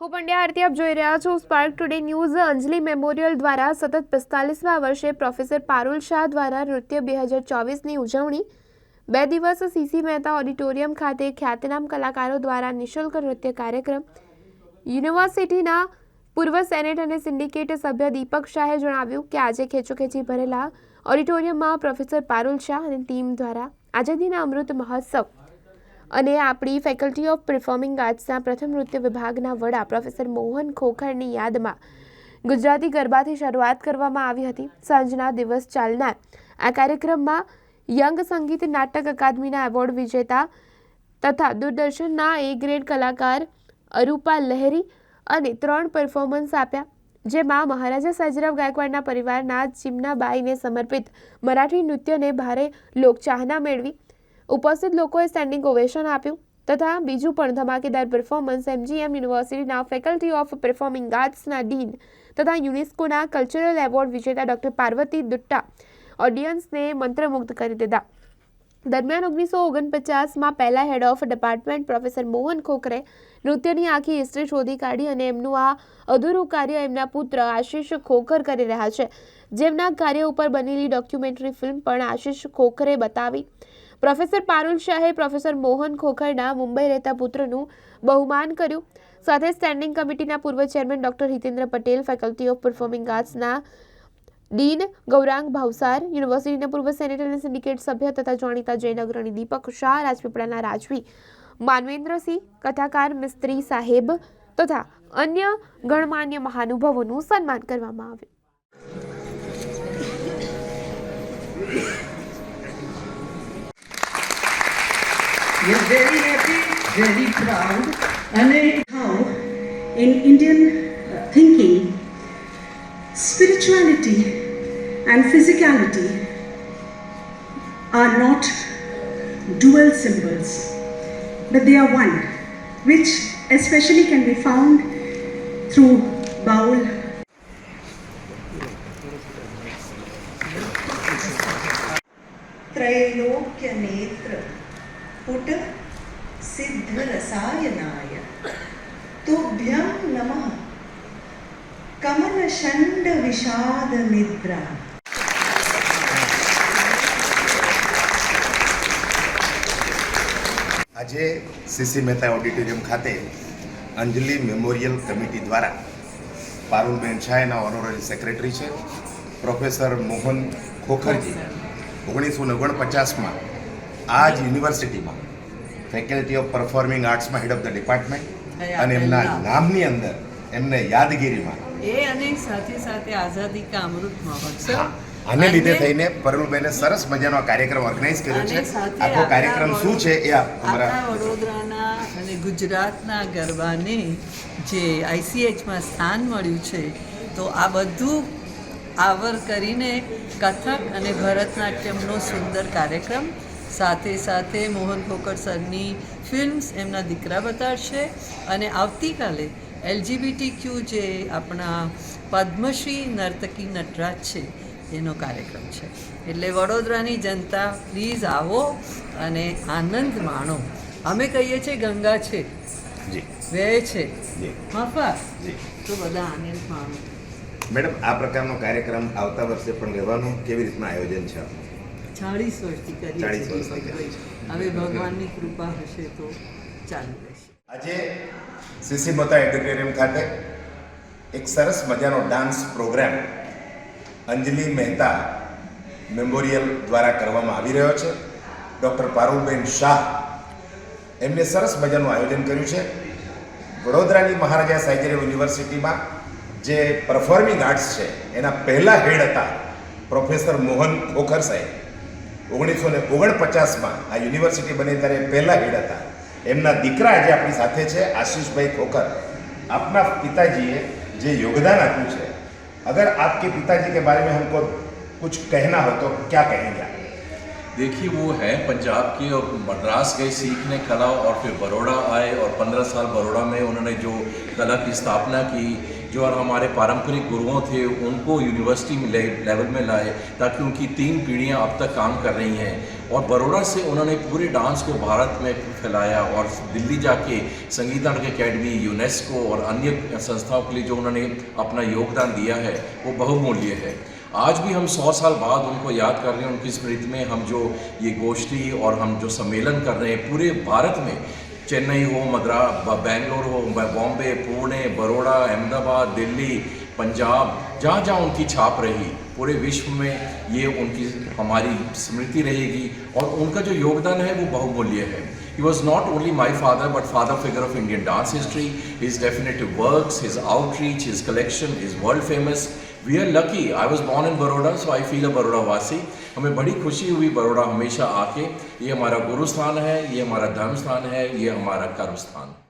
હું પંડ્યા આરતી, આપ જોઈ રહ્યા છો spark today news Anjali memorial દ્વારા સતત પિસ્તાલીસમાં વર્ષે પ્રોફેસર પારુલ શાહ દ્વારા નૃત્ય બે હજાર ચોવીસની ઉજવણી. બે દિવસ સીસી મહેતા ઓડિટોરિયમ ખાતે ખ્યાતનામ કલાકારો દ્વારા નિઃશુલ્ક નૃત્ય કાર્યક્રમ. યુનિવર્સિટીના પૂર્વ સેનેટ અને સિન્ડિકેટ સભ્ય દીપક શાહે જણાવ્યું કે આજે ખેંચોખેંચી ભરેલા ઓડિટોરિયમમાં પ્રોફેસર પારુલ શાહ અને ટીમ દ્વારા આઝાદીના અમૃત મહોત્સવ અને આપણી ફેકલ્ટી ઓફ પરફોર્મિંગ આર્ટ્સના પ્રથમ નૃત્ય વિભાગના વડા પ્રોફેસર મોહન ખોખરની યાદમાં ગુજરાતી ગરબાથી શરૂઆત કરવામાં આવી હતી. સાંજના દિવસ ચાલનાર આ કાર્યક્રમમાં યંગ સંગીત નાટક અકાદમીના એવોર્ડ વિજેતા તથા દૂરદર્શનના એ ગ્રેડ કલાકાર અરૂપા લહેરી અને ત્રણ પરફોર્મન્સ આપ્યા, જેમાં મહારાજા સાજરાવ ગાયકવાડના પરિવારના ચિમનાબાઈને સમર્પિત મરાઠી નૃત્યને ભારે લોકચાહના મેળવી. ઉપસ્થિત લોકોએ સ્ટેન્ડિંગ ઓવેશન આપ્યું તથા બીજું પણ ધમાકેદાર પરફોર્મન્સ એમજીએમ યુનિવર્સિટીના ફેકલ્ટી ઓફ પરફોર્મિંગ આર્ટ્સના ડીન તથા યુનેસ્કોના કલ્ચરલ એવોર્ડ વિજેતા ડોક્ટર પાર્વતી દુટ્ટા ઓડિયન્સને મંત્રમુગ્ધ કરી દીધા. દરમિયાન ઓગણીસો ઓગણપચાસમાં પહેલા head of department professor Mohan ખોખરે નૃત્યની આખી હિસ્ટ્રી શોધી કાઢી અને એમનું આ અધૂરું કાર્ય એમના પુત્ર આશીષ ખોખર કરી રહ્યા છે. જેમના કાર્ય ઉપર બનેલી ડોક્યુમેન્ટરી ફિલ્મ પણ આશીષ ખોખરે બતાવી પ્રોફેસર પારુલ શાહે પ્રોફેસર મોહન ખોખરના મુંબઈ રહેતા પુત્રનું બહુમાન કર્યું. સાથે સ્ટેન્ડિંગ કમિટીના પૂર્વ chairman doctor Hitendra Patel, faculty of performing આર્ટ્સના dean Gaurang Bhavsar, યુનિવર્સિટીના પૂર્વ સેનેટર અને સિન્ડિકેટ સભ્ય તથા જાણીતા જૈન અગ્રણી દીપક શાહ, રાજપીપળાના રાજવી માનવેન્દ્રસિંહ, કથાકાર મિસ્ત્રી સાહેબ તથા અન્ય ગણમાન્ય મહાનુભાવોનું સન્માન કરવામાં આવ્યું. We are very happy, very proud, and how in Indian uh, thinking, spirituality and physicality are not dual symbols, but they are one, which especially can be found through Baul त्रैलोक्य नेत्र પુટ સિદ્ધ રસાયનાય તુભ્યં નમઃ કમલ શંડ વિષાદ નિદ્રા આજે CC Mehta auditorium ખાતે અંજલિ memorial committee દ્વારા પારુલબેન શાહના honorary secretary છે. Professor Mohan Khokharji ઓગણીસો ઓગણપચાસમાં આ જ યુનિવર્સિટીમાં ફેકલ્ટી ઓફ પરફોર્મિંગ આર્ટ્સમાં હેડ ઓફ ધ ડિપાર્ટમેન્ટ અને એમના નામની અંદર એમને યાદગીરીમાં એ અને સાથે સાથે આઝાદી કા અમૃત મહોત્સવ. આને લીધે થઈને પરુલબેને સરસ મજાનો કાર્યક્રમ ઓર્ગેનાઇઝ કર્યો છે. આખો કાર્યક્રમ શું છે એ અમારા વડોદરાના અને ગુજરાતના ગરબાને જે આઈસીએચમાં સ્થાન મળ્યું છે તો આ બધું આવર કરીને કથક અને ભરતનાટ્યમનો સુંદર કાર્યક્રમ સાથે સાથે મોહન ખોકર સરની ફિલ્મ્સ એમના દીકરા બતાડશે અને આવતીકાલે એલજીબીટી ક્યુ જે આપણા પદ્મશ્રી નર્તકી નટરાજ છે એનો કાર્યક્રમ છે. એટલે વડોદરાની જનતા પ્લીઝ આવો અને આનંદ માણો. અમે કહીએ છીએ ગંગા છે. વે છે. માફા. તો બધા આનંદ માણો. મેડમ આ પ્રકારનો કાર્યક્રમ આવતા વર્ષે પણ લેવાનું કેવી રીતના આયોજન છે? આપનું? ચાળીસ વર્ષથી કરીએ 40 છીએ. હવે ભગવાનની કૃપા હશે તો ચાલુ રહેશે. આજે સીસી મતા એડિટોરિયમ ખાતે એક સરસ મજાનો dance program Anjali Mehta memorial દ્વારા કરવામાં આવી રહ્યો છે. ડૉક્ટર પારુલબેન શાહ એમને સરસ મજાનું આયોજન કર્યું છે. વડોદરાની મહારાજા સાયજર યુનિવર્સિટીમાં જે પરફોર્મિંગ આર્ટ્સ છે એના પહેલા હેડ હતા પ્રોફેસર મોહન ખોખર સાહેબ. ઓગણીસો ને ઓગણપચાસમાં આ યુનિવર્સિટી બની ત્યારે પહેલાં હેડ હતા. એમના દીકરા આજે આપણી સાથે છે, આશીષભાઈ ખોખર. આપના પિતાજીએ જે યોગદાન આપ્યું છે. અગર આપકે પિતાજી કે બારે મેં હમકો કુછ કહેના હો તો ક્યા કહેંગે देखिए, वो है पंजाब की और मद्रास गए सीखने कला और फिर बड़ोड़ा आए और पंद्रह साल बड़ौदा में उन्होंने जो कला की स्थापना की, जो और हमारे पारंपरिक गुरुओं थे, उनको यूनिवर्सिटी में लेवल में लाए, ताकि उनकी तीन पीढ़ियाँ अब तक काम कर रही हैं। और बड़ोड़ा से उन्होंने पूरे डांस को भारत में फैलाया और दिल्ली जाके संगीत नाटक अकेडमी, यूनेस्को और अन्य संस्थाओं के लिए जो उन्होंने अपना योगदान दिया है, वो बहुमूल्य है। आज भी हम सौ साल बाद उनको याद कर रहे हैं उनकी स्मृति में हम जो ये गोष्ठी और हम जो सम्मेलन कर रहे हैं पूरे भारत में चेन्नई हो मद्रास बेंगलोर हो बॉम्बे पुणे बड़ोड़ा अहमदाबाद दिल्ली पंजाब जहाँ जहाँ उनकी छाप रही पूरे विश्व में ये उनकी हमारी स्मृति रहेगी और उनका जो योगदान है वो बहुमूल्य है He was not only my father, but father figure of Indian dance history. His definitive works, his outreach, his collection is world famous. We are lucky. I was born in Baroda, so I feel a Baroda वासी हमें बड़ी खुशी हुई बड़ोड़ा हमेशा आके ये हमारा गुरु स्थान है ये हमारा धर्म स्थान है ये हमारा कर्म स्थान है